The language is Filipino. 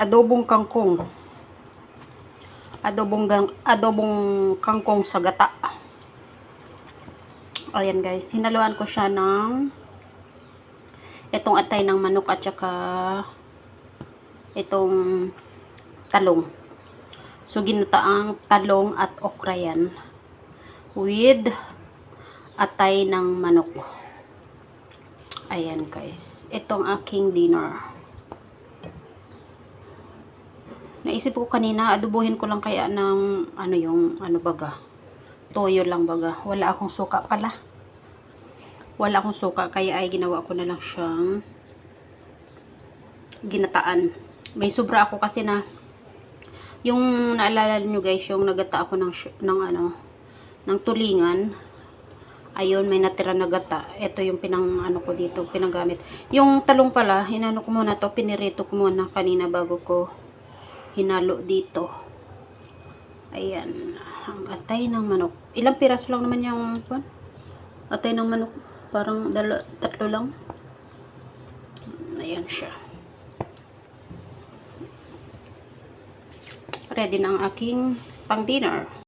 adobong kangkong. Adobong adobong kangkong sa gata. Ayan guys, hinaluan ko siya ng itong atay ng manok at saka itong talong. So, ginataang talong at okra yan with atay ng manok. Ayan guys, itong aking dinner. Naisip ko kanina, adubuhin ko lang kaya ng ano yung ano baga. Toyo lang baga. Wala akong suka pala. Wala akong suka kaya ay ginawa ko na lang siyang ginataan. May sobra ako kasi na yung naalala nyo guys, yung nagata ako ng, ng ano, ng tulingan. Ayun, may natira na gata. Ito yung pinang ano ko dito, pinagamit. Yung talong pala, hinano ko muna to, pinirito ko muna kanina bago ko hinalo dito. Ayan, ang atay ng manok. Ilang piraso lang naman yung pan? Atay ng manok, parang dala, tatlo lang. Ayan siya. Ready na ang aking pang dinner.